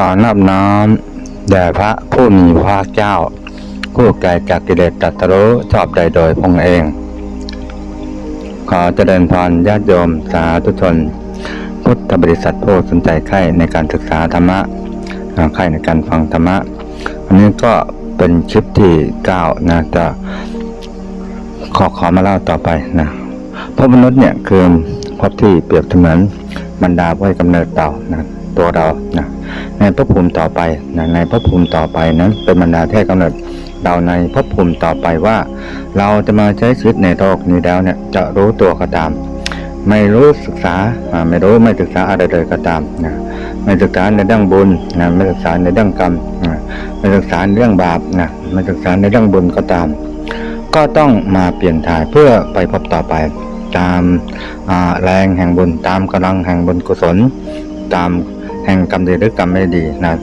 ขอนอบน้อมแด่พระผู้มีพระเจ้า ผู้ไกลจากกิเลสตรัสรู้ชอบใดโดยพระองค์เอง ขอเจริญพรญาติโยมสาธุชน พุทธบริษัทผู้สนใจใคร่ในการศึกษาธรรมะใคร่ในการฟังธรรมะ อันนี้ก็เป็นคลิปที่เก้านะจะขอขอมาเล่าต่อไปนะพบมนุษย์เนี่ยคือพบที่เปรียบเสมือนบรรดาผู้ให้กำเนิดเต่านะตัวเรานะ ในภพภูมิต่อไปในภพภูมิต่อไปนั้น เป็นบรรดาที่ให้กำเนิดเราในภพภูมิต่อไปว่า เราจะมาใช้ชีวิตในโลกนี้แล้วเนี่ยจะรู้ตัวก็ตาม ไม่รู้ศึกษาไม่รู้ไม่ศึกษาอะไรเลยก็ตามนะไม่ศึกษาในเรื่องบุญนะไม่ศึกษาในเรื่องกรรมนะไม่ศึกษาเรื่องบาปนะไม่ศึกษาในเรื่องบุญก็ตาม ก็ต้องมาเปลี่ยนถ่ายเพื่อไปพบต่อไป ตามแรงแห่งบุญตามกำลังแห่งบุญกุศล ตาม แห่งกรรมดีหรือกรรมไม่ดีนะ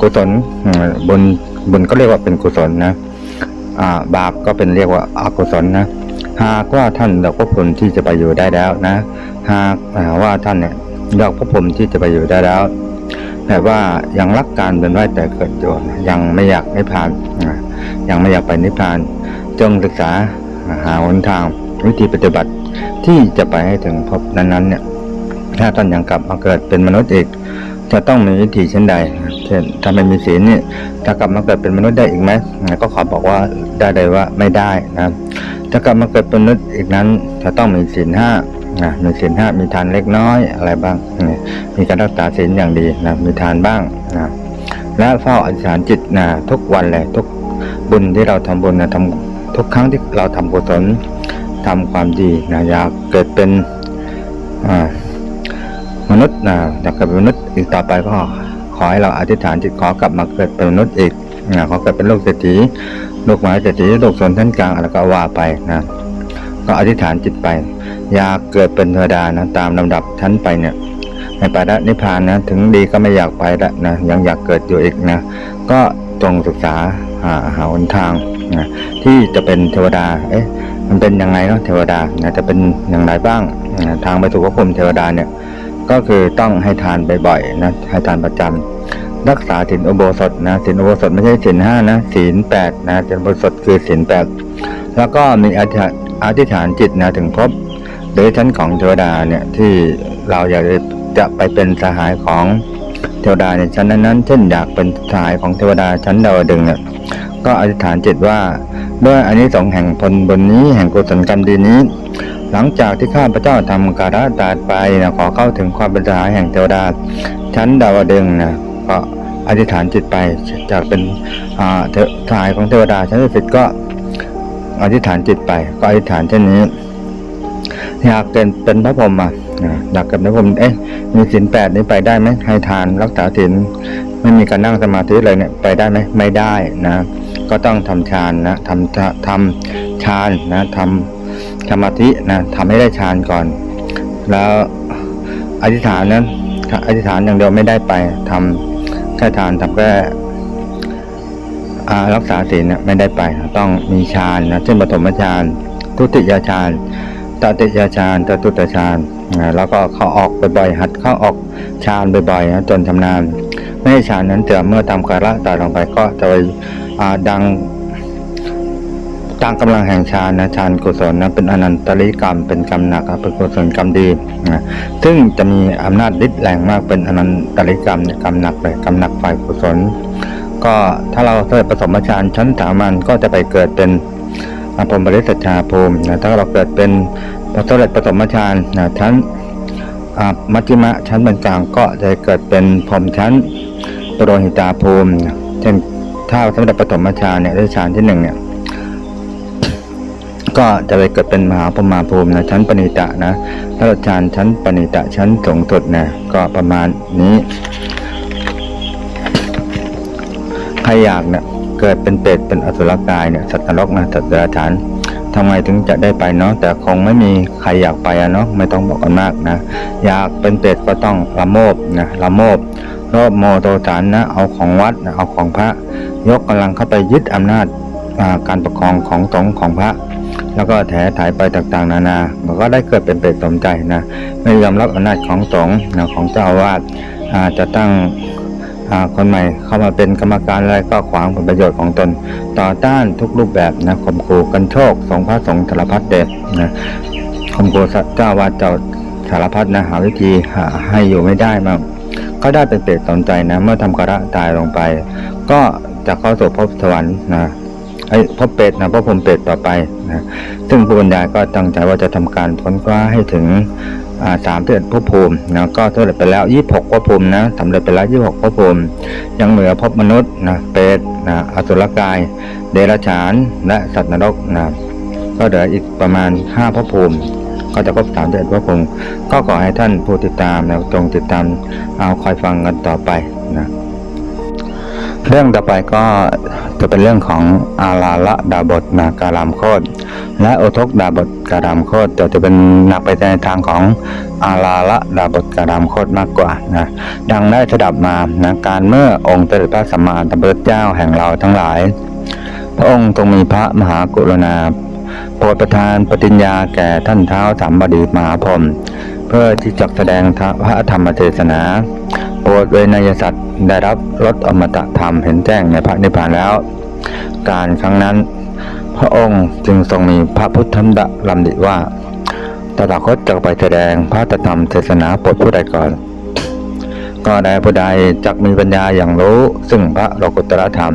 กุศลบุญบุญก็เรียกว่าเป็นกุศลนะอ่าบาปก็เป็นเรียกว่าอกุศลนะหากว่าท่านเลือกพระพรมที่จะไปอยู่ได้แล้วนะ หากว่าท่านเนี่ยเลือกพระพรมที่จะไปอยู่ได้แล้ว แต่ว่ายังรักการเป็นไหวแต่เกิดอยู่นยังไม่อยากนิพพานยังไม่อยากไปนิพพาน จงศึกษาหาหนทางวิธีปฏิบัติที่จะไปให้ถึงพบนั้นๆเนี่ย ถ้าท่านยังกลับมาเกิดเป็นมนุษย์อีก จะต้องมีวิธีเช่นใด เช่นถ้าไม่มีศีลนี่จะกลับมาเกิดเป็นมนุษย์ได้อีกไหมก็ขอบอกว่าได้เลยว่าไม่ได้นะจะกลับมาเกิดเป็นมนุษย์อีกนั้น จะต้องมีศีลห้านะมีศีลห้ามีทานเล็กน้อยอะไรบ้าง มีการรักษาศีลอย่างดีนะมีทานบ้างนะและเฝ้าอธิษฐานจิตนะทุกวันเลยทุกบุญที่เราทำบุญนะทำทุกครั้งที่เราทำกุศลทำความดีนะอยากเกิดเป็น นุษย์นะอยากเกิดเป็นมนุษย์อีกต่อไปก็ขอให้เราอธิษฐานจิตขอกลับมาเกิดเป็นมนุษย์อีกนะขอเกิดเป็นโลกเศรษฐีโลกหมายเศรษฐีโลกส่วนท่านกลางอะไรก็ว่าไปนะก็อธิษฐานจิตไป อยากเกิดเป็นเทวดานะตามลำดับชั้นไปเนี่ยในปาระนิพพานนะถึงดีก็ไม่อยากไปละนะยังอยากเกิดอยู่อีกนะก็จงศึกษาหาหาหนทางนะที่จะเป็นเทวดาเอ๊ะมันเป็นยังไงเนาะเทวดานะจะเป็นอย่างไรบ้างนะทางไปสู่ภพภูมิเทวดาเนี่ย ก็คือต้องให้ทานบ่อยๆนะให้ทานประจำรักษาศีลอุโบสถนะศีลอุโบสถไม่ใช่ศีลห้านะศีลแปดนะศีลอุโบสถคือศีลแปดแล้วก็มีอธิษฐาถิษฐานจิตนะถึงพบหรือชั้นของเทวดาเนี่ยที่เราอยากจะไปเป็นสหายของเทวดาในชั้นนั้นๆ เช่นอยากเป็นสหายของเทวดาชั้นดาวดึงเนี่ยก็อธิษฐานจิตว่า ด้วยอานิสงส์แห่งผลบนนี้แห่งกุศลกรรมดีนี้ หลังจากที่ข้าพเจ้าทำการะตาดไปนะขอเข้าถึงความเป็นสหายแห่งเทวดาชั้นดาวดึงนะก็อธิษฐานจิตไปจากเป็นอ่าเทสหายของเทวดาชั้นสิทธิ์ก็อธิษฐานจิตไป ก็อธิษฐานเช่นนี้อยากเป็นเป็นพระพรหมอะอยากเป็นพระพรหมเอ๊ะมีศีลแปดนี้ไปได้ไหมให้ทานรักษาศีลไม่มีการนั่งสมาธิเลยเนี่ยไปได้ไหมไม่ได้นะ ก็ต้องทำฌานนะทำทำฌานนะทำ สมาธินะทำให้ได้ฌานก่อน แล้วอธิษฐานนั้นอธิษฐานอย่างเดียวไม่ได้ไปทำแค่ทานทำแค่รักษาศีลนี่ยไม่ได้ไปต้องมีฌานนะเช่นปฐมฌานทุติยฌานตติยฌานตตุตฌานอ่าแล้วก็เข้าออกบ่อยๆหัดเข้าออกฌานบ่อยๆนะจนชำนาญไม่ให้ฌานนั้นเสื่อเมื่อทำการละตาลงไปก็จะไปดัง ตามกำลังแห่งฌานนะฌานกุศลนะเป็นอนันตริกรรม เป็นกรรมหนักเป็นกุศลกรรมดีนะซึ่งจะมีอำนาจฤทธิ์แรงมากเป็นอนันตริกรรมเนี่ยกรรมหนักเลยกรรมหนักฝ่ายกุศล ก็ถ้าเราเกิดผสมฌานชั้นสามัญก็จะไปเกิดเป็นอภรมบริสัทธาภูมินะถ้าเราเกิดเป็นพระสเร็จผสมฌานนะชั้นมัชฌิมะชั้นบรรกลางก็จะเกิดเป็นพรหมชั้นปรหิตาภูมิ เช่นถ้าสำเร็จปฐมฌานเนี่ยได้ฌานที่หนึ่งเนี่ย ก็จะไปเกิดเป็นมหาพรมาภูมินะชั้นปณิตะนะแล้วฌานชั้นปณิตะชั้นสูงสุดนะก็ประมาณนี้ใครอยากเนี่ยเกิดเป็นเปรตเป็นอสุรกายเนี่ยสัตว์นรกนะสัตว์เดรัจฉานทำไงถึงจะได้ไปเนาะแต่คงไม่มีใครอยากไปอะเนาะไม่ต้องบอกกันมากนะ อยากเป็นเปรตก็ต้องละโมบนะละโมบโลภโมโทสานนะเอาของวัดนะเอาของพระ ยกกำลังเข้าไปยึดอำนาจการปกครองของสงฆ์ของพระ แล้วก็แถถ่ายไปต่างๆ นานามันก็ได้เกิดเป็นเปรตสมใจนะไม่ยอมรับอำนาจของสงฆ์นะของเจ้าอาวาสจะตั้งคนใหม่เข้ามาเป็นกรรมการอะไรก็ขวางผลประโยชน์ของตน ต่อต้านทุกรูปแบบนะข่มขู่กันโชคสงพระสงฆ์สารพัดเด็ดนะข่มขู่เจ้าวาดเจ้าสารพัดนะหาวิธีหาให้อยู่ไม่ได้มาก็ได้เป็นเปรตสนใจนะเมื่อทำกระตายลงไป ก็จะเข้าสู่ภพสวรรค์นะ ไอ้ภพเปรตนะพพรหมเปรตต่อไปนะซึ่งผู้บรรยายก็ตั้งใจว่าจะทำการค้นคว้าให้ถึงสามเดือนภพภูมินะก็สำเร็จไปแล้วยี่หกภพภูมินะสำเร็จไปแล้วยี่หกภพภูมิ ยังเหลือภพมนุษย์นะเปรตนะอสุรกาย เดรัจฉานและสัตว์นรกนะก็เหลืออีกประมาณห้าภพภูมิ ก็จะครบสามเดือนภพภูมิ ก็ขอให้ท่านผู้ติดตามนะจงติดตามเอาคอยฟังกันต่อไปนะ เรื่องต่อไปก็จะเป็นเรื่องของอาลาละดาบทนาการามโคตและโอทกดาบทการามโคตแต่จะเป็นหนักไปในทางของอาลาละดาบทการามโคตมากกว่านะดังได้สดับมานะการเมื่อองค์เสด็จพระสัมมาสัมพุทธเจ้าแห่งเราทั้งหลาย พระองค์ทรงมีพระมหากรุณาโปรดประทานปฏิญญาแก่ท่านเท้าสามบดีมหาพรมเพื่อที่จะแสดงพระธรรมเทศนา โปรดเวนยสัตว์ได้รับรสอมตะธรรมเห็นแจ้งในพระนิพพานแล้ว การครั้งนั้น พระองค์จึงทรงมีพระพุทธดะลำดิว่าตถาคตจะไปแสดงพระธรรมเทศนาโปรดผู้ใดก่อน ก็ได้ผู้ใดจักมีปัญญาอย่างรู้ ซึ่งพระโลกุตรธรรม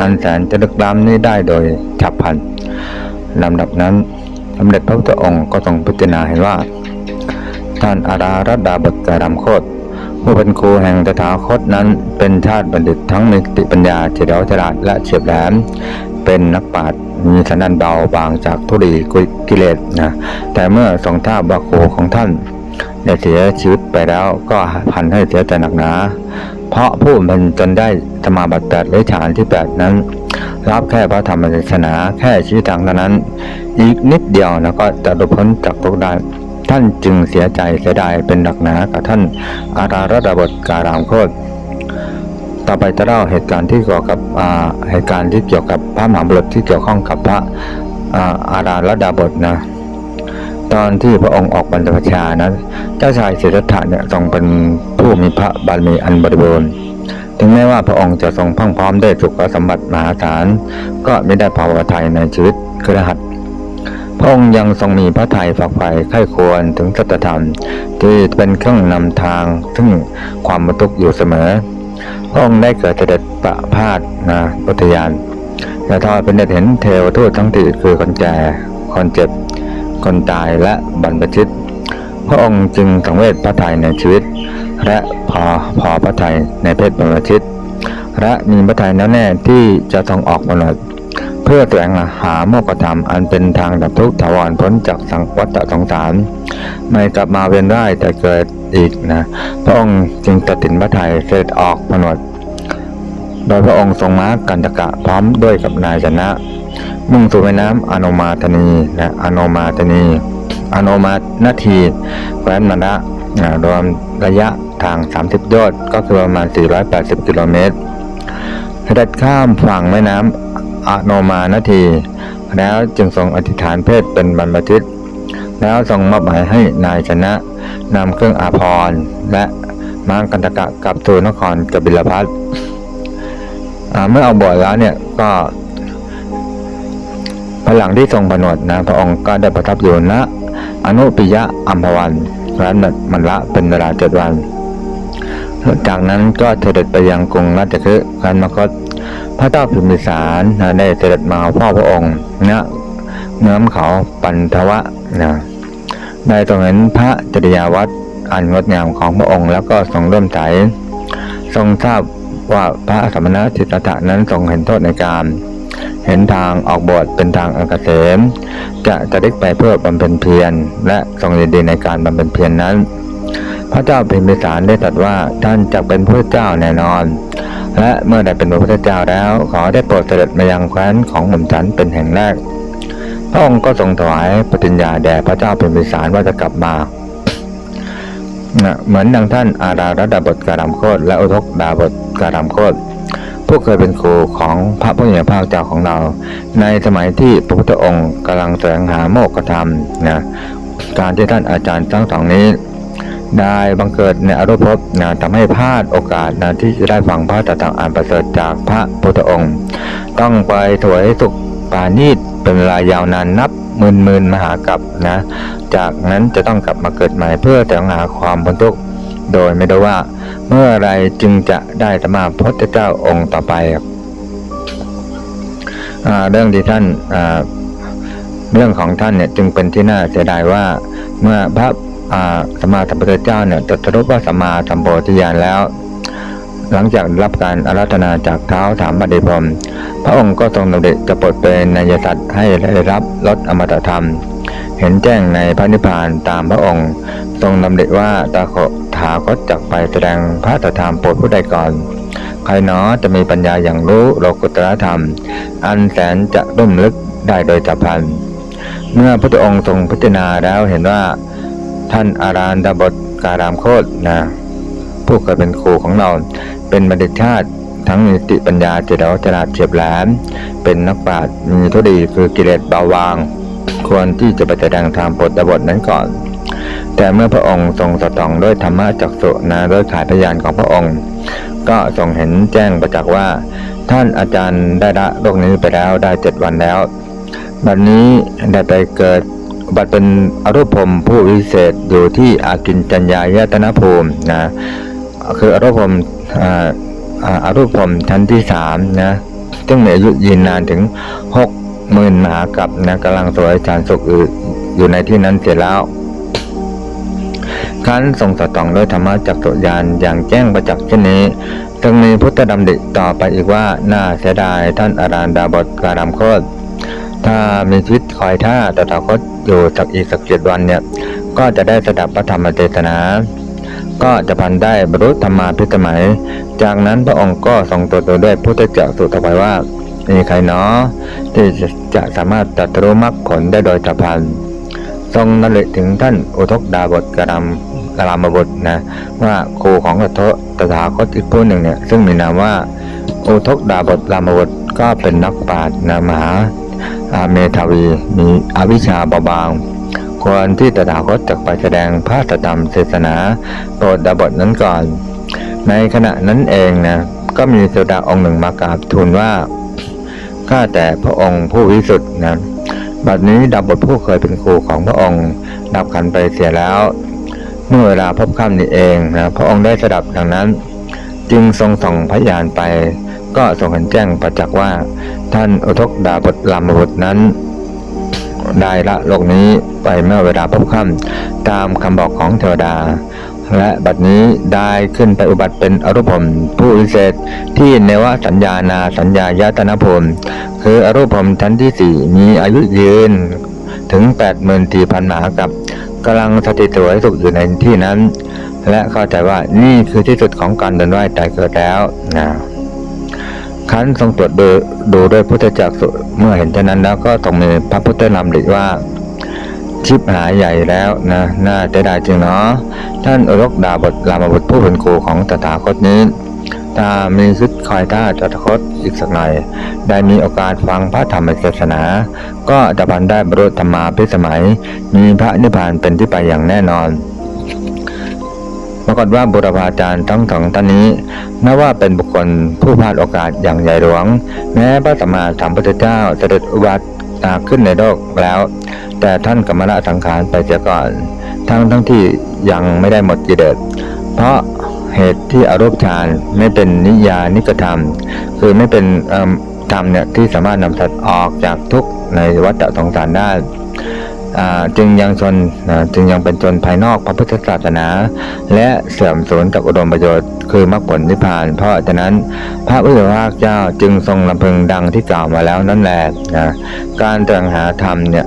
อันแสนจะลึกล้ำนี้ได้โดยฉับพลันลำดับนั้นสมเด็จพระพุทธองค์ก็ทรงพิจารณาเห็นว่า ท่านอารารัดาบทการามโคต ผู้เป็นครูแห่งตถาคตนั้น เป็นชาติบัณฑิตทั้งมีสติปัญญาเฉลียวฉลาดและเฉียบแหลม เป็นนักปราชญ์มีสันดานเบาบางจากทุลีกิเลสนะแต่เมื่อทรงท่าบาคของท่านได้เสียชีวิตไปแล้วก็พันให้เสียแต่หนักหนาเพราะผู้มันจนได้สมาบัติแปดหรือฌานที่แปดนั้น รับแค่พระธรรมเทศนาแค่ชีวิตทางเท่านั้น อีกนิดเดียวนะก็จะหลุดพ้นจากทุกได้ ท่านจึงเสียใจเสียดายเป็นหนักหนากับท่านอาราระดาบทการามโคตต่อไปจะเล่าเหตุการณ์ที่เกี่ยวกับเหตุการณ์ที่เกี่ยวกับพระมหาบุรุษที่เกี่ยวข้องกับพระอาราระดาบทนะตอนที่พระองค์ออกบรรพชานะเจ้าชายสิทธัตถะเนี่ยทรงเป็นผู้มีพระบารมีอันบริบูรณ์ถึงแม้ว่าพระองค์จะทรงพรังพร้อมได้สุขสมบัติมหาศาลก็ไม่ได้ภาวะไทยในชีวิตครหัส พระองค์ยังทรงมีพระทัยฝักใฝ่ไข้ควรถึงสัจธรรม ที่เป็นเครื่องนำทางซึ่งความบรรทุกอยู่เสมอ พระองค์ได้เกิดเสด็จประพาสนะพุทธยานและทอดเป็นเด็เห็นเทวทูตทั้งสี่คือคนแก่คนเจ็บ คนตายและบรรพชิต พระองค์จึงสังเวชพระทัยในชีวิต และพอพอพระทัยในเพศบรรพชิต และมีพระทัยแน่วแน่ที่จะต้องออกบวชเพื่ พื่อแสวงหาโมกธรรมอันเป็นทางดับทุกข์ถาวรพ้นจากสังวัฏสงสารไม่กลับมาเวียนว่ายแต่เกิดอีกนะพระองค์จึงตัดสินพระทัยเสด็จออกผนวดโดยพระองค์ทรงม้ากันตกะพร้อมด้วยกับนายชนะ มุ่งสู่แม่น้ำอโนมาตนีและอโนมาตนีอโนมานาทีแคว้นมนะอ่ารวมระยะทาง 30ยชน์ก็คือประมาณ 480 กิโลเมตรเสด็จข้ามฝั่งแม่น้ำ อโนมานาที แล้วจึงทรงอธิษฐานเพศเป็นบรรพชิต แล้วทรงมอบหมายให้นายชนะนำเครื่องอาภรณ์และม้างกันตกะกลับสู่นครกบิลพัทเมื่อเอาบวชแล้วเนี่ยก็ภายหลังที่ทรงผนวดนะพระองค์ก็ได้ประทับอยู่ณอนุปิยะอัมพวันร้านมันละเป็นเวลาเจ็ดวัน จากนั้นก็เสด็จไปยังกรุงราชคฤห์การมคต พระเจ้าพิมพิสารนะได้เสด็จมาพ่อพระองค์ณเนื้อเขาปันทวะนะได้ทรงเห็นพระจริยาวัดอันงดงามของพระองค์ แล้วก็ทรงเริ่มใสทรงทราบว่าพระสมณะสิทธะนั้นทรงเห็นโทษในการเห็นทางออกบวชเป็นทางอันเกษมจะจะได้ไปเพื่อบำเพ็ญเพียรและทรงยินดีในการบำเพ็ญเพียรนนั้น พระเจ้าพิมพิสารได้ตรัสว่าท่านจะเป็นพระเจ้าแน่นอน และเมื่อได้เป็นพระพุทธเจ้าแล้ว ขอได้โปรดเสด็จมายังแคว้นของหม่อมฉันเป็นแห่งแรก พระองค์ก็ทรงถวายปฏิญญาแด่พระเจ้าพิมพิสารว่าจะกลับมาเหมือนดังท่านอารารัดาบทการามโคตและอุทกดาบทการามโคตผู้เคยเป็นครูของพระผู้ใหญ่ภาคเจ้าของเรา ในสมัยที่พระพุทธองค์กำลังแสวงหาโมกขธรรมนะการที่ท่านอาจารย์ทั้งสองนี้ ได้บังเกิดในอรูปภพนะทำให้พลาดโอกาสนะที่จะได้ฟังพระตถาอ่านประเสริฐจากพระพุทธองค์ ต้องไปถวยสุขปานีตเป็นเวลายาวนานนับหมื่นหมื่นมหากับนะ จากนั้นจะต้องกลับมาเกิดใหม่เพื่อแต่งหาความพ้นทุกข์โดยไม่รู้ว่าเมื่อไรจึงจะได้ธรรมาพระเจ้าองค์ต่อไปอเรื่องที่ท่านเรื่องของท่านเนี่ยจึงเป็นที่น่าเสียดายว่าเมื่อพระ สัมมาสัมพุทธเจ้าเนี่ยตรัสรู้ว่าสัมมาสัมโพธิญาณแล้ว หลังจากรับการอาราธนาจากเท้าถามบดีพรมพระองค์ก็ทรงดำริจะปรดเป็นนายสัตว์ให้ได้รับลดอมตะธรรม เห็นแจ้งในพระนิพพานตามพระองค์ ทรงดำริว่าตาโถาคตจักไปแสดงพระตธรรมโปรดผู้ใดก่อนใครหนอจะมีปัญญาอย่างรู้โลกุตตรธรรม อันแสนจะรุ่มลึกได้โดยจับพันเมื่อพระองค์ทรงพิจารณาแล้วเห็นว่า ท่านอารานดาบทการามโคตนะผู้เคยเป็นครูของเรา เป็นบัณฑิตชาติทั้งมีสติปัญญาเจริญฉลาดเฉียบแหลม เป็นนักปราชญ์มีทุดีคือกิเลสเบาบาง ควรที่จะไปแสดงธรรมบทดบทนั้นก่อน แต่เมื่อพระองค์ทรงสตองด้วยธรรมะจักสุนะด้วยขายพยานของพระองค์ ก็ทรงเห็นแจ้งประจักษ์ว่า ท่านอาจารย์ได้ละโลกนี้ไปแล้วได้เจ็ดวันแล้ว บัดนี้ได้ไปเกิด บัดเป็นอรูปภพผู้วิเศษอยู่ที่อากินจัญญายตนะภูมินะคืออรูปพอ่าอ่าอรูปภพชั้นที่สามนะซึ่งมีอายุยืนนานถึงหกหมื่นมหากับนะกำลังสวยจานสุขอยู่อยู่ในที่นั้นเสร็จแล้วขันทรงสตองด้วยธรรมะจักสุญานอย่างแจ้งประจักษ์เช่นนี้จึงมีพุทธดำริต่อไปอีกว่าน่าเสียดายท่านอารานดาบทการามโคตร ถ้ามีชีวิตคอยท่าตถาคตอยู่สักอีกสักเจ็ดวันเนี่ย ก็จะได้สดับพระธรรมเทศนา ก็จะพันได้บรรลุธรรมาพิสมัย จากนั้นพระองค์ก็ทรงตรัสด้วยพุทธเจ้าสุตไปว่ามีใครเนาะที่จะสามารถตรัสรู้มรรคผลได้โดยจับพันทรงนำถึงท่านอุทกดาบทกรามกรามบุตรนะว่าครูของตถตถาคตอีกผู้หนึ่งเนี่ยซึ่งมีนามว่าอุทกดาบทรามบุตรก็เป็นนักปราชญ์นะมหา เมธาวีมีอวิชชาเบาบาง ควรที่ตถาคตจะไปแสดงพระธรรมเทศนาโปรดดาบทนั้นก่อน ในขณะนั้นเองนะก็มีโสดาองค์หนึ่งมากราบทูลว่าข้าแต่พระองค์ผู้วิสุทธิ์นะบัดนี้ดาบบทผู้เคยเป็นครูของพระองค์ ดับขันไปเสียแล้ว เมื่อเวลาพบค่ำนี้เองนะพระองค์ได้สดับดังนั้น จึงทรงส่องพยานไป ก็ทรงเห็นแจ้งประจักษ์ว่า ท่านอุทกดาบทลามบุตรนั้น ได้ละโลกนี้ไปเมื่อเวลาพบค่ำตามคำบอกของเทวดา และบัดนี้ได้ขึ้นไปอุบัติเป็นอรูปภพผู้วิเศษที่เนวสัญญานาสัญญายตนะภูมิคืออรูปภพชั้นที่สี่มีอายุยืนถึง8ปดหมื่นสี่พันมากับกำลังสถิตสวยสุขอยู่ในที่นั้น และเข้าใจว่านี่คือที่สุดของการเดินว่ายตายเกิดแล้วนะ ขันทรงตรวจดูดูด้วยพุทธจักสุเมื่อเห็นเช่นนั้นแล้วก็ทรงมีพระพุทธนำริว่าชิบหายใหญ่แล้วนะน่าจะได้จริงเนาะท่านอรกดาบทรามบุตรผู้เป็นครูของตถาคตนี้ถ้ามีชุดคอยท่าตถาคตอีกสักหน่อย ได้มีโอกาสฟังพระธรรมเทศนา ก็จะพันได้บรรลุธรรมาพิสมัย มีพระนิพพานเป็นที่ไปอย่างแน่นอน ปรากฏว่าบุรพาจารย์ทั้งสองท่านนี้นับว่าเป็นบุคคลผู้พลาดโอกาสอย่างใหญ่หลวง แม้พระสัมมาสัมพุทธเจ้าเสด็จอุบัติขึ้นในโลกแล้ว แต่ท่านกรรมละสังขารไปเสียก่อน ทั้งทั้งที่ยังไม่ได้หมดกิเลสเพราะเหตุที่อารูปฌานไม่เป็นนิยานิกธรรม คือไม่เป็นธรรมเนี่ยที่สามารถนำสัตว์ออกจากทุกข์ในวัฏสงสารได้ จึงยังชนจึงยังเป็นชนภายนอกพระพุทธศาสนา และเสื่อมสูญจากอุดมประโยชน์คือมรรคผลนิพพาน เพราะฉะนั้นพระพุทธภาคเจ้าจึงทรงลำพึงดังที่กล่าวมาแล้วนั่นแหละนะการตรังหาธรรมเนี่ย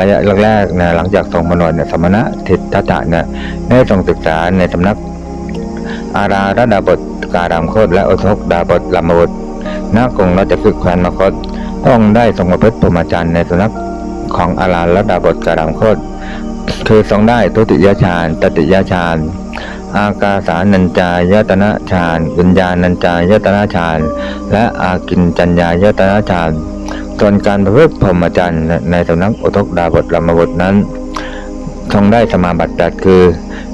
ระยะแรกๆนะหลังจากทรงมโนเนี่ยสมณะทิฏฐตะเนี่ยได้ทรงศึกษาในสำนักอาราระดาบทการามโคตและโอทกดาบทลามบุตรณกงราชคฤห์แควนมคตพระองค์ได้ทรงประพฤติพรหมจรรย์ในสำนัก ของอาราระดาบทการามโคตคือทรงได้ทุติยฌานตติยฌานอากาสานัญจายตนะฌานวิญญาณัญจายตนะฌานและอากินจัญญายตนะฌานส่วนการประพฤติพรหมจรรย์ในสำนักอุทกดาบทลามบุตรนั้นทรงได้สมาบัติแปดคือ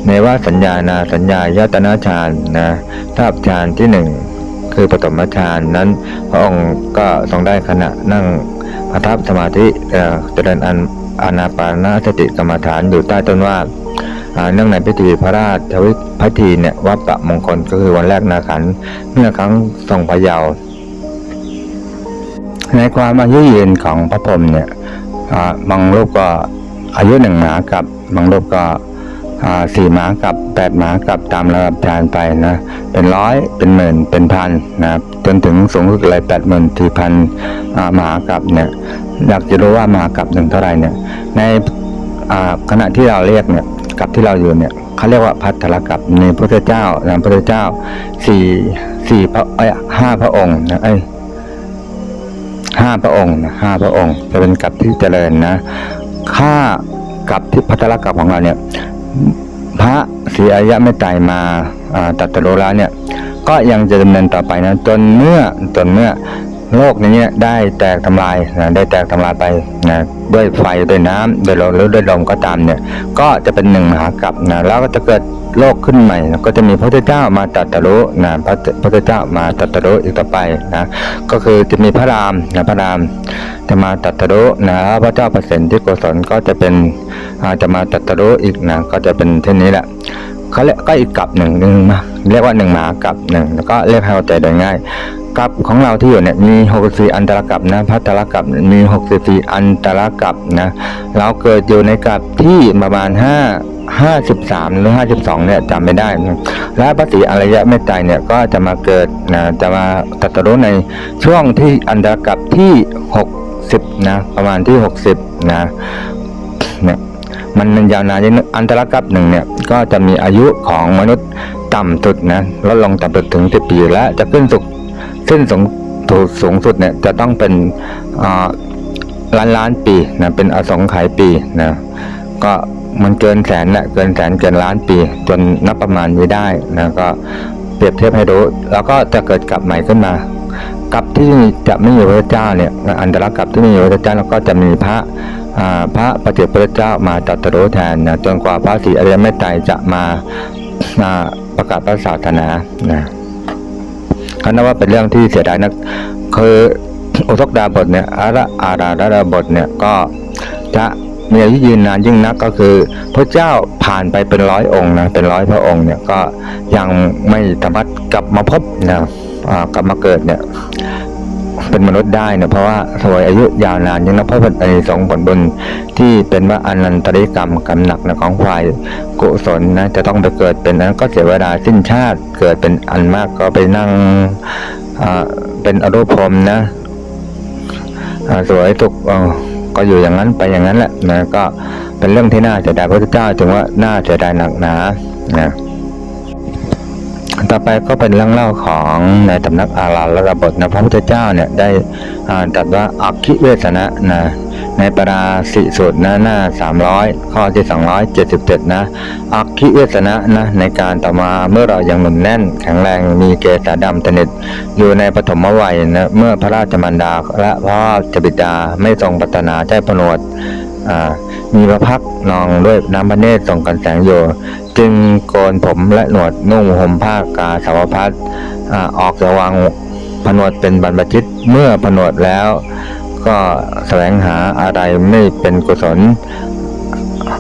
ในว่าสัญญานาสัญญายตนาฌานนะทาบฌานที่หนึ่งคือปฐมฌานนั้น พระองค์ก็ทรงได้ขณะนั่ง ประทับสมาธิเจริญอันอานาปานสติกรรมฐานอยู่ใต้ต้นว่าเนื่องในพิธีพระราชวิพิธีเนี่ยวัดประมงคลก็คือวันแรกนาขันเมื่อครั้งทรงพระเยาว์ในความอายุยืนของพระพรหมเนี่ยบางรูปก็อายุหนึ่งหมากับบางรูปก็ สี่หมากับแปดหมากับตามระดับฌานไปนะ เป็นร้อยเป็นหมื่นเป็นพันนะครับจนถึงสูงสุดเลยแปดหมื่นสี่พันหมากับเนี่ยอยากจะรู้ว่าหมากับหนึ่งเท่าไหร่เนี่ยในขณะที่เราเรียกเนี่ยกับที่เราอยู่เนี่ยเขาเรียกว่าพัทธลกับในพระเจ้านะพระเจ้าสี่สี่พระเอ้ห้าพระองค์นะเอ้ห้าพระองค์นะห้าพระองค์ จะเป็นกับที่เจริญนะค่ากับที่พัทธลกับของเราเนี่ย พระศรีอริยะไม่ตายมาตัดตโรแล้วเนี่ย ก็ยังจะดำเนินต่อไปนะจนเมื่อจนเมื่อโลกนี้ได้แตกทำลายนะได้แตกทำลายไปนะด้วยไฟด้วยน้ำด้วยลมหรือด้วยลมก็ตามเนี่ย ก็จะเป็นหนึ่งมหากรัปนะแล้วก็จะเกิด โลกขึ้นใหม่นะก็จะมีพระพุทธเจ้ามาตรัสรู้นะพระพระพุทธเจ้ามาตรัสรู้อีกต่อไปนะก็คือจะมีพระรามนะพระรามจะมาตรัสรู้นะพระเจ้าประสิทธิโกศลก็จะเป็นจะมาตรัสรู้อีกนะก็จะเป็นเช่นนี้แหละเขาเรียกก็อีกกลับหนึ่งหนึ่งมาเรียกว่าหนึ่งหมากับหนึ่งแล้วก็เรียกให้เข้าใจโดยง่าย กับของเราที่อยู่เนี่ยมี 64 อันตรกับนะพัตรกับมี 64 อันตรกับนะเราเกิดอยู่ในกับที่ประมาณ 5 53 หรือ 52 เนี่ยจำไม่ได้นะและพระศรีอริยะเมตไตรเนี่ยก็จะมาเกิดนะจะมาตรัสรู้ในช่วงที่อันตรกับที่ 60 นะประมาณที่ 60 นะเนี่ยมันยาวนานยิ่งอันตรกับหนึ่งเนี่ยก็จะมีอายุของมนุษย์ต่ำสุดนะลดลงต่ำสุดถึงสิบปีและจะขึ้นสุ ดสิ้นสูงสุดสูงสุดเนี่ยจะต้องเป็นล้านล้านปีนะเป็นอสงไขยปีนะก็มันเกินแสนแหละเกินแสนเกินล้านปี จนนับประมาณไม่ได้นะก็เปรียบเทียบให้ดูแล้วก็จะเกิดกลับใหม่ขึ้นมากับที่จะไม่มีพระเจ้าเนี่ยอันตรกับที่ไม่มีพระเจ้าแล้วก็จะมีพระพระปฏิเจกพระเจ้ามาตรัสรู้แทนนะจนกว่าพระศรีอริยเมตไตรจะมามาประกาศพระศาสนานะ เขานับว่าเป็นเรื่องที่เสียดายนะคืออุทกดาบทเนี่ยอาระอาราดาบทเนี่ยก็จะมีอายุยืนนานยิ่งนักก็คือ พระเจ้าผ่านไปเป็นร้อยองค์นะเป็นร้อยพระองค์เนี่ยก็ยังไม่สามารถกลับมาพบนะกลับมาเกิดเนี่ย เป็นมนุษย์ได้เนี่ยเพราะว่าสวยอายุยาวนานยังนับเพราะเป็นอิสงผลบุญที่เป็นว่าอนันตริกรรมกรรมหนักนะของฝ่ายกุศลนะจะต้องไปเกิดเป็นนั้นก็เสียเวลาสิ้นชาติเกิดเป็นอันมากก็ไปนั่งอ่าเป็นอรูปพรมนะอ่าสวยสุขเอ่อก็อยู่อย่างนั้นไปอย่างนั้นแหละนะก็เป็นเรื่องที่น่าเสียดายพระพุทธเจ้าจึงว่าน่าเสียดายหนักหนานะ ต่อไปก็เป็นเรื่องเล่าของในตำนักอาราลระบทนะพระพุทธเจ้าเนี่ยได้ตรัสว่าอักขิเวสนะนะในปราสิสูตรนะหน้า 300 ข้อที่ 277 นะอักขิเวสนะนะในการต่อมาเมื่อเรายังหนุนแน่น แข็งแรงมีเกศดำสนิทอยู่ในปฐมวัยนะเมื่อพระราชมารดาและพระราบิดาไม่ทรงปรารถนาใจพนวดมีพระพักนองด้วยน้ำพระเนตรส่องกันแสงโย จึงโกนผมและหนวดนุ่งห่มผ้ากาสาวพัดออกจะวางผนวดเป็นบรรพชิตเมื่อผนวดแล้ว ก็แสวงหาอะไรไม่เป็นกุศล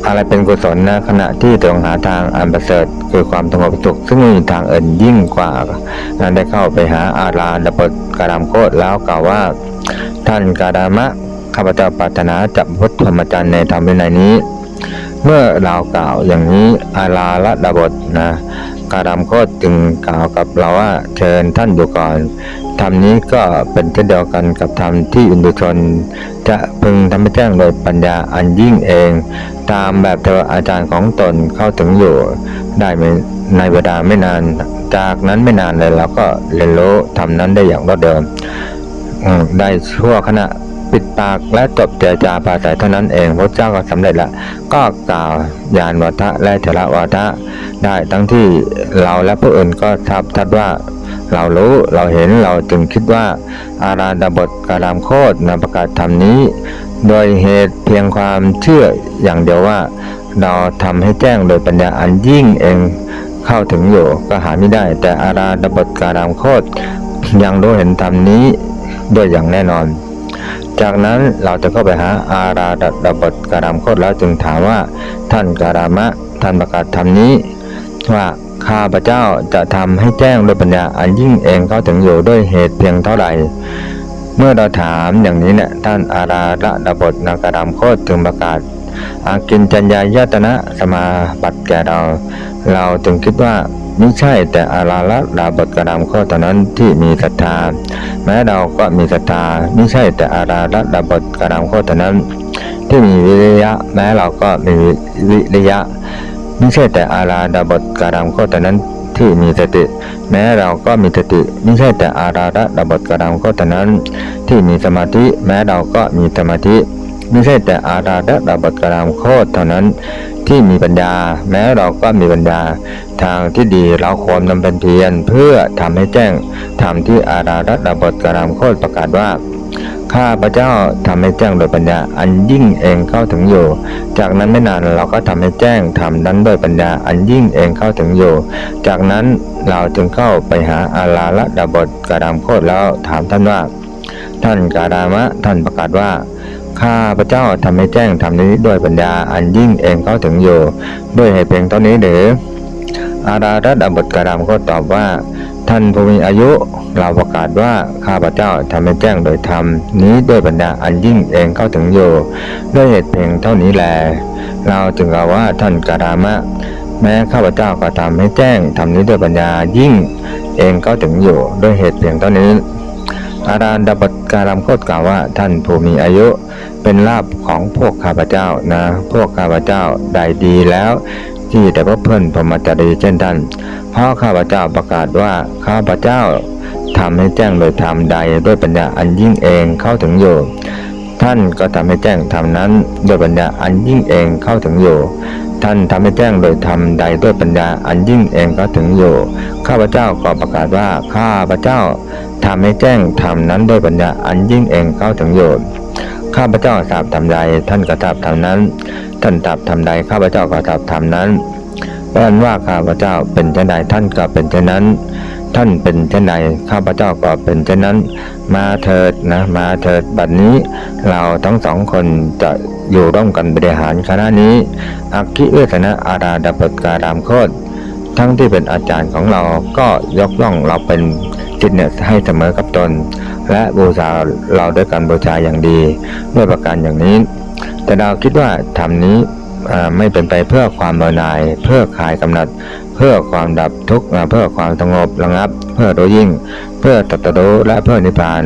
อะไรเป็นกุศลนะขณะที่ตรงหาทางอันประเสริฐคือความสงบสุขซึ่งมีทางอื่นยิ่งกว่านั้นได้เข้าไปหาอาราดบทกรามโคตแล้วกล่าวว่า ท่านกาดามะข้าพเจ้าปรารถนาจับพุทธธรรมจันทร์ในธรรมวินัยนี้ เมื่อเรากล่าวอย่างนี้อาลาละดาบทนะกาดามโคตจึงกล่าวกับเราว่าเชิญท่านอยู่ก่อนธรรมนี้ก็เป็นเช่นเดียวกันกับธรรมที่อินดุชน จะพึงทำให้แจ้งโดยปัญญาอันยิ่งเอง ตามแบบเทวอาจารย์ของตนเข้าถึงอยู่ได้ในเวลาไม่นาน จากนั้นไม่นานเลยเราก็เรียนรู้ทำนั้นได้อย่างรวดเร็วอืมได้ชั่วขณะ ปิดปากและจบเจรจาปราศัยเท่านั้นเองพระเจ้าก็สำเร็จละก็กล่าวยานวัฏะและเทระวัฏะได้ทั้งที่เราและผู้อื่นก็ทับทัดว่าเรารู้เราเห็นเราจึงคิดว่าอาราดาบทการามโคตรนำประกาศธรรมนี้ โดยเหตุเพียงความเชื่ออย่างเดียวว่า เราทำให้แจ้งโดยปัญญาอันยิ่งเองเข้าถึงอยู่ก็หาไม่ได้ แต่อาราดบทการามโคตยังรู้เห็นธรรมนี้ด้วยอย่างแน่นอน จากนั้นเราจะเข้าไปหาอาราดบทการามโคตแล้วจึงถามว่า ท่านการามะท่านประกาศธรรมนี้ ว่าข้าพระเจ้าจะทำให้แจ้งโดยปัญญาอันยิ่งเองเข้าถึงอยู่ด้วยเหตุเพียงเท่าไหร่ เมื่อเราถามอย่างนี้เนี่ยท่านอาราระดบทนาการามโคตจึงประกาศอากินจัญญายตนะสมาบัติแก่เรา เราจึงคิดว่าไม่ใช่แต่อาราระดาบทกระดามโคตเท่านั้นที่มีศรัทธา แม้เราก็มีศรัทธาไม่ใช่แต่อาราระดาบทกระดามโคตเท่านั้น ที่มีวิริยะ แม้เราก็มีวิริยะ ไม่ใช่แต่อาราดาบทการามโคตนั้นที่มีสติ แม้เราก็มีสติ ไม่ใช่แต่อาราดาบทการามโคตนั้น ที่มีสมาธิ แม้เราก็มีสมาธิ ไม่ใช่แต่อาราดาบทการามโคตเท่านั้น ที่มีปัญญา แม้เราก็มีปัญญา ทางที่ดีเราควรนำเป็นเพียรเพื่อทำให้แจ้งทำที่อาราดาบทกรามโคตรประกาศว่าข้าพระเจ้าทำให้แจ้งโดยปัญญา อันยิ่งเองเข้าถึงอยู่ จากนั้นไม่นานเราก็ทำให้แจ้งทำนั้นด้วยปัญญา อันยิ่งเองเข้าถึงอยู่ จากนั้นเราจึงเข้าไปหาอาลาละดาบทกาดามโคตแล้วถามท่านว่า ท่านกาดามะท่านประกาศว่า ข้าพระเจ้าทำให้แจ้งทำนี้ด้วยปัญญาอันยิ่งเองเข้าถึงอยู่ ด้วยเหตุเพียงเท่านี้หรือ อาราระดาบทกาดามก็ตอบว่า ท่านผู้มีอายุเราประกาศว่าข้าพระเจ้าทำให้แจ้งโดยธรรมนี้ด้วยปัญญาอันยิ่งเองเข้าถึงอยู่ ด้วยเหตุเพียงเท่านี้แล เราจึงกล่าวว่าท่านกาดามะแม้ข้าพเจ้าก็ทำให้แจ้งทำนี้ด้วยปัญญายิ่งเองเข้าถึงอยู่ ด้วยเหตุเพียงเท่านี้ อาราดบทการามโคตกล่าวว่าท่านผู้มีอายุเป็นลาภของพวกข้าพเจ้านะ พวกข้าพเจ้าได้ดีแล้ว ที่แต่พบเพื่อนพรมจารีเช่นท่านเพราะข้าพเจ้าประกาศว่าข้าพเจ้าทำให้แจ้งโดยธรรมใดด้วยปัญญาอันยิ่งเองเข้าถึงอยู่ ท่านก็ทำให้แจ้งธรรมนั้นด้วยปัญญาอันยิ่งเองเข้าถึงอยู่ท่านทำให้แจ้งโดยธรรมใดด้วยปัญญาอันยิ่งเองเข้าถึงอยู่ ข้าพเจ้าก็ประกาศว่าข้าพเจ้า ทำให้แจ้งธรรมนั้นด้วยปัญญาอันยิ่งเองเข้าถึงอยู่ข้าพเจ้าทราบธรรมใดท่านก็ทราบธรรมนั้น ท่านทราบธรรมใดข้าพเจ้าก็ทราบธรรมนั้นเพราะว่าข้าพเจ้าเป็นเช่นใดท่านก็เป็นเช่นนั้น ท่านเป็นเช่นใดข้าพเจ้าก็เป็นเช่นนั้น มาเถิดนะ มาเถิดบัดนี้ เราทั้งสองคนจะอยู่ร่วมกันบริหารคณะนี้อักขิเวทนะอาราดาปการามโคตทั้งที่เป็นอาจารย์ของเราก็ยกย่องเราเป็น จิตเนี่ยให้เสมอกับตน และบูชาเราด้วยการบูชาอย่างดี ด้วยประการอย่างนี้ แต่เราคิดว่าทำนี้ไม่เป็นไปเพื่อความเบื่อหน่าย เพื่อคลายกำหนัด เพื่อความดับทุกข์เพื่อความสงบระงับ เพื่อรู้ยิ่ง เพื่อตัตรู้และเพื่อนิพพาน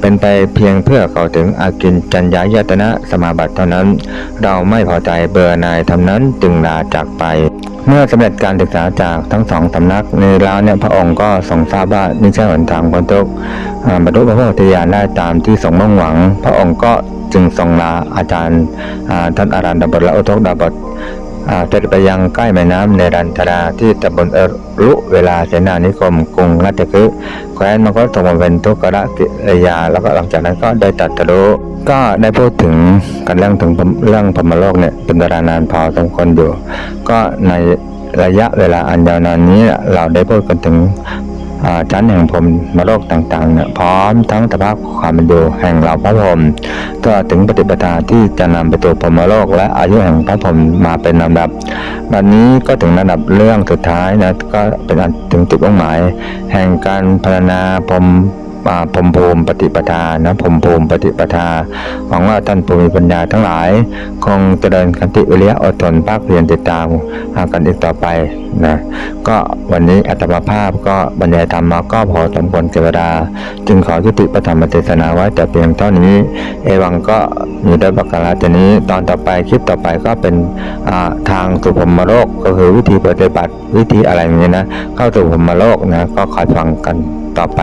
เป็นไปเพียงเพื่อเข้าถึงอากินจัญญายตนะสมาบัติเท่านั้น เราไม่พอใจเบื่อหน่ายทำนั้นจึงลาจากไป เมื่อสำเร็จการศึกษาจากทั้งสองสำนักในแล้วเนี่ยพระองค์ก็ทรงทราบว่านี่ใช่หนทางพ้นทุกข์อ่าบรรลุพระพุทธิญาณได้ตามที่ทรงมุ่งหวัง พระองค์ก็จึงทรงลาอาจารย์ท่านอารันดาบทและอุทกดาบท เสด็จไปยังใกล้แม่น้ำเนรันทราที่ตำบลเอรุเวลาเสนานิคมกรุงรัตคือแคว้นมันก็ทรงมาเป็นทุกขละกิริยา แล้วก็หลังจากนั้นก็ได้ตัดทะลุก็ได้พูดถึงกันเรื่องถึงเรื่องพรหมโลกเนี่ยเป็นเวลานานพอสมควรอยู่ ก็ในระยะเวลาอันยาวนานนี้เราได้พูดกันถึง ชั้นแห่งพรมมโลกต่างๆเนี่ยพร้อมทั้งสภาพความเป็นอยู่แห่งเหล่าพระพรหมก็ถึงปฏิปทาที่จะนำไปสู่พรหมโลก และอายุแห่งพระพรหมมาเป็นลำดับวันนี้ก็ถึงระดับเรื่องสุดท้ายนะก็เป็นถึงจุดมุ่งหมาย แห่งการพัฒนาพรม พรมภูมิปฏิปทานะพรมภูมิปฏิปทา หวังว่าท่านผู้มีปัญญาทั้งหลาย คงเจริญขันติวิริยะอดทนภาคเพียรติดตามหากันอีกต่อไปนะก็วันนี้อัตมาภาพก็บรรยายธรรมมาก็พอสมควรเกวลาจึงขอยุติประธรรมเทศนาไว้แต่เพียงเท่านี้ เอวังก็มีได้ประกาศตนี้ตอนต่อไปคลิปต่อไปก็เป็นทางสู่พรมโลกก็คือวิธีปฏิบัติวิธีอะไรอย่างเงี้นะ เข้าสู่พรมโลกนะก็คอยฟังกันต่อไป